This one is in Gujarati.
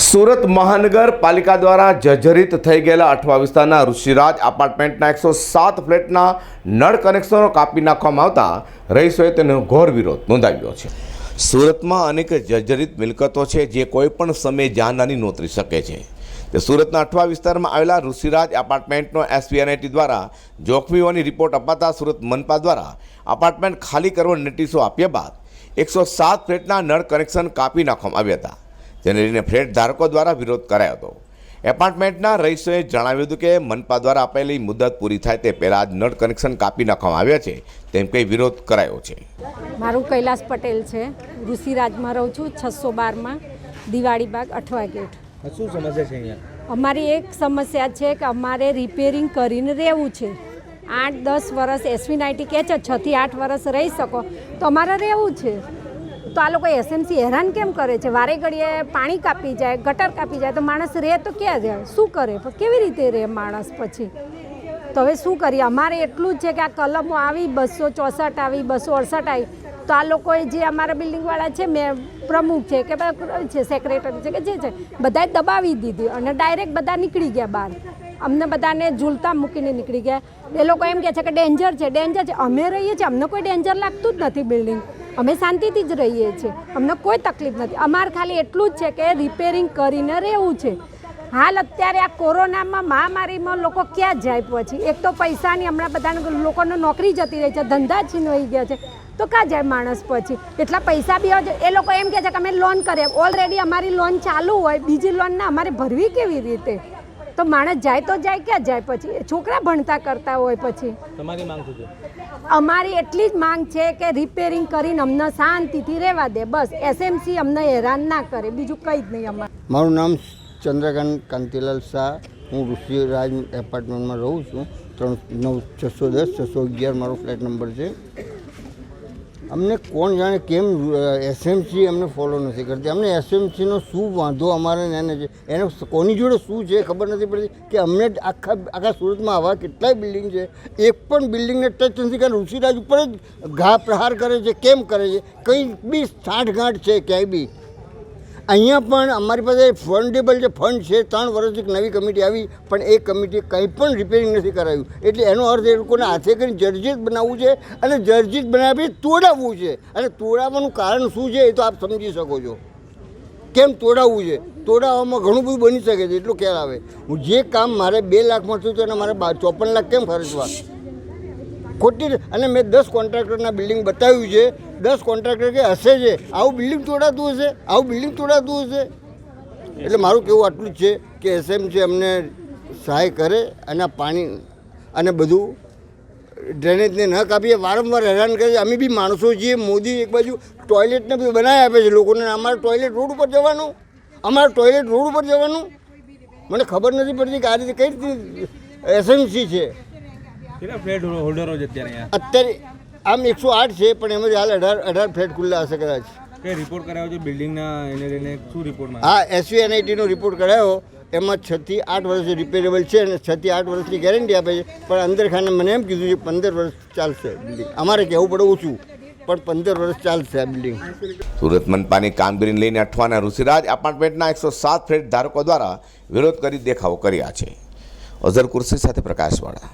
સુરત મહાનગરપાલિકા દ્વારા જર્જરિત થઈ ગયેલા અઠવા વિસ્તારના ઋષિરાજ એપાર્ટમેન્ટના એકસો સાત ફ્લેટના નળ કનેક્શનો કાપી નાખવામાં આવતા રહીશોએ તેનો ઘોર વિરોધ નોંધાવ્યો છે. સુરતમાં અનેક જર્જરિત મિલકતો છે જે કોઈ પણ સમયે જાનહાની નોતરી શકે છે. તે સુરતના અઠવા વિસ્તારમાં આવેલા ઋષિરાજ એપાર્ટમેન્ટનો એસપીએનઆઈટી દ્વારા જોખમીઓની રિપોર્ટ અપાતા સુરત મનપા દ્વારા અપાર્ટમેન્ટ ખાલી કરવા નોટિસો આપ્યા બાદ એકસો સાત ફ્લેટના નળ કનેક્શન કાપી નાખવામાં આવ્યા હતા. જેને લઈને ફ્લેટ ધારકો દ્વારા વિરોધ કરાયો હતો. એપાર્ટમેન્ટના રહીશોએ જણાવ્યું હતું કે મનપા દ્વારા આપેલી મુદત પૂરી થાય તે પહેલાં જ નળ કનેક્શન કાપી નાખવામાં આવ્યા છે તેમ કંઈ વિરોધ કરાયો છે. મારું કૈલાસ પટેલ છે. ઋષિરાજમાં રહું છું છસો બારમાં દિવાળી બાગ અઠવા ગેટ. શું સમસ્યા છે અહીંયા? અમારી એક સમસ્યા છે કે અમારે રિપેરિંગ કરીને રહેવું છે. આઠ દસ વર્ષ એસવી નાઇટી કહે છે છથી આઠ વર્ષ રહી શકો. તો અમારે રહેવું છે. તો આ લોકો એસએમસી હેરાન કેમ કરે છે? વારે ઘડીએ પાણી કાપી જાય, ગટર કાપી જાય, તો માણસ રહે તો ક્યાં જાય? શું કરે? કેવી રીતે રહે માણસ પછી? તો હવે શું કરીએ? અમારે એટલું જ છે કે આ કલમો આવી, બસો ચોસઠ આવી, બસો અડસઠ આવી. તો આ લોકોએ જે અમારા બિલ્ડિંગવાળા છે, મેં પ્રમુખ છે, કે છે સેક્રેટરી છે, કે જે છે, બધાએ દબાવી દીધી અને ડાયરેક્ટ બધા નીકળી ગયા બહાર. અમને બધાને ઝૂલતા મૂકીને નીકળી ગયા. એ લોકો એમ કહે છે કે ડેન્જર છે ડેન્જર છે. અમે રહીએ છીએ, અમને કોઈ ડેન્જર લાગતું જ નથી બિલ્ડિંગ અમે શાંતિથી જ રહીએ છીએ. અમને કોઈ તકલીફ નથી. અમારે ખાલી એટલું જ છે કે રિપેરિંગ કરીને રહેવું છે. હાલ અત્યારે આ કોરોનામાં મહામારીમાં લોકો ક્યાં જાય પછી? એક તો પૈસાની હમણાં બધા લોકોને નોકરી જતી રહી છે, ધંધા છીનવાઈ ગયા છે. તો ક્યાં જાય માણસ પછી? એટલા પૈસા બી એ લોકો એમ કહે છે કે અમે લોન કરીએ. ઓલરેડી અમારી લોન ચાલુ હોય. બીજી લોનને અમારે ભરવી કેવી રીતે? તો માણસ જાય તો જાય, ક્યાં જાય પછી? છોકરા ભણતા કરતા હોય પછી. તમારી માંગ અમારી એટલી જ માંગ છે કે રિપેરિંગ કરીને અમને શાંતિથી રહેવા દે. બસ એસએમસી અમને હેરાન ના કરે. બીજું કંઈ જ નહીં અમારે. મારું નામ ચંદ્રકાંત કાંતિલાલ શાહ. હું ઋષિરાજ એપાર્ટમેન્ટમાં રહું છું. ત્રણ, નવ, છસો દસ, છસો અગિયાર મારો ફ્લેટ નંબર છે. અમને કોણ જાણે કેમ એસએમસી અમને ફોલો નથી કરતી. અમને એસએમસીનો શું વાંધો અમારે એને છે એને કોની જોડે શું છે ખબર નથી પડતી કે અમને આખા આખા સુરતમાં આવા કેટલાય બિલ્ડિંગ છે. એક પણ બિલ્ડિંગને ટચ નથી કારણ ઋષિરાજ ઉપર જ ઘા પ્રહાર કરે છે, કેમ કરે છે? કંઈ બી સાંઠગાંઠ છે ક્યાંય બી. અહીંયા પણ અમારી પાસે ફંડેબલ જે ફંડ છે, ત્રણ વર્ષથી નવી કમિટી આવી, પણ એ કમિટીએ કંઈ પણ રિપેરિંગ નથી કરાવ્યું એટલે એનો અર્થ એ લોકોને હાથે કરીને જર્જિત બનાવવું છે અને જર્જિત બનાવી તોડાવવું છે. અને તોડાવવાનું કારણ શું છે એ તો આપ સમજી શકો છો. કેમ તોડાવવું છે? તોડાવવામાં ઘણું બધું બની શકે છે, એટલું ખ્યાલ આવે. હું જે કામ મારે બે લાખમાં થયું હતું એને મારે ચોપન લાખ કેમ ખર્ચવા? ખોટી અને મેં દસ કોન્ટ્રાક્ટરના બિલ્ડિંગ બતાવ્યું છે. દસ કોન્ટ્રાક્ટર કે હશે છે આવું બિલ્ડિંગ તોડાતું હશે? આવું બિલ્ડિંગ તોડાતું હશે? એટલે મારું કેવું આટલું જ છે કે એસએમસી અમને સહાય કરે અને પાણી અને બધું ડ્રેનેજને ન કાપીએ. વારંવાર હેરાન કરે છે. અમે બી માણસો છીએ. મોદી એક બાજુ ટોયલેટને બી બનાવી આપે છે લોકોને. અમારે ટોયલેટ રોડ ઉપર જવાનું. અમારે ટોયલેટ રોડ ઉપર જવાનું. મને ખબર નથી પડતી કે આ રીતે કઈ રીતે એસએમસી છે. કેટલા ફ્લેટ હોલ્ડરો છે અત્યારે અત્યારે આમ એકસો આઠ છે પણ એમાંથી હાલ અઢાર અઢાર ફ્લેટ ખુલ્લા હશે કદાચ. કઈ રિપોર્ટ કરાયો છે? બિલ્ડિંગના એને લઈને શું રિપોર્ટમાં હા એસવી એનઆઈટીનો રિપોર્ટ કરાયો. એમાં છથી આઠ વર્ષ રિપેરેબલ છે અને છથી આઠ વર્ષની ગેરંટી આપે છે. પણ અંદર ખાને મને એમ કીધું છે પંદર વર્ષ ચાલશે બિલ્ડિંગ અમારે કહેવું પડે ઓછું પણ પંદર વર્ષ ચાલશે આ બિલ્ડિંગ સુરત મનપાની કામગીરીને લઈને અઠવાના ઋષિરાજ એપાર્ટમેન્ટના એકસો સાત ફ્લેટ ધારકો દ્વારા વિરોધ કરી દેખાવો કર્યા છે. અઝર કુર્સી સાથે પ્રકાશવાળા.